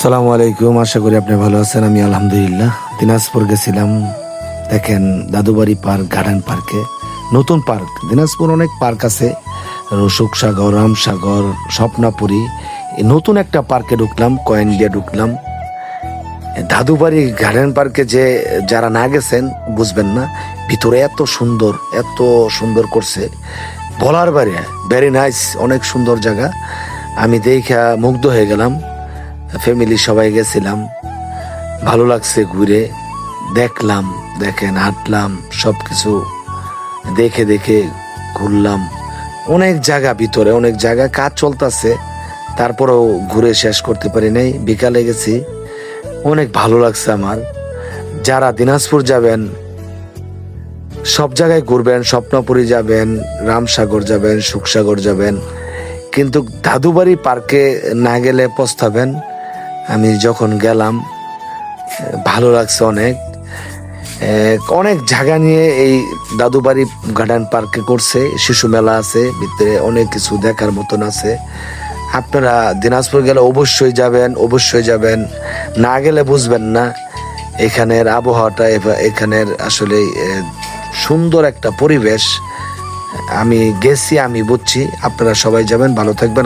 আসসালামু আলাইকুম, আশা করি আপনি ভালো আছেন, আমি আলহামদুলিল্লাহ। দিনাজপুর গেছিলাম, দেখেন, দাদুবাড়ি পার্ক গার্ডেন পার্কে নতুন পার্ক, দিনাজপুর অনেক পার্ক আছে। রসুক সাগর রামসাগর স্বপ্নাপুরী। নতুন একটা পার্কে ঢুকলাম, কয়েন দিয়ে ঢুকলাম। দাদুবাড়ি গার্ডেন পার্কে যে যারা না গেছেন, বুঝবেন না, ভিতরে এত সুন্দর এত সুন্দর করছে। বলার বাইরে ভেরি নাইস অনেক সুন্দর জায়গা। আমি দেখা মুগ্ধ হয়ে গেলাম। ফ্যামিলি সবাই গেছিলাম। ভালো লাগছে ঘুরে। দেখলাম, দেখেন, হাঁটলাম সব কিছু দেখে দেখে ঘুরলাম। অনেক জায়গা ভিতরে, অনেক জায়গা কাজ চলতেছে। তারপরেও ঘুরে শেষ করতে পারি নাই। বিকালে গেছি। অনেক ভালো লাগছে আমার। যারা দিনাজপুর যাবেন, সব জায়গায় ঘুরবেন, স্বপ্নপুরী যাবেন, রামসাগর যাবেন, সুখসাগর যাবেন। কিন্তু দাদুবাড়ি পার্কে না গেলে পস্তাবেন। আমি যখন গেলাম, ভালো লাগছে অনেক। অনেক জায়গা নিয়ে এই দাদুবাড়ি গার্ডেন পার্কে করছে, শিশু মেলা আছে, ভিতরে অনেক কিছু দেখার মতন আছে। আপনারা দিনাজপুর গেলে অবশ্যই যাবেন অবশ্যই যাবেন। না গেলে বুঝবেন না, এখানের আবহাওয়াটা এখানের আসলে সুন্দর একটা পরিবেশ। আমি গেছি, আমি বুঝছি। আপনারা সবাই যাবেন, ভালো থাকবেন।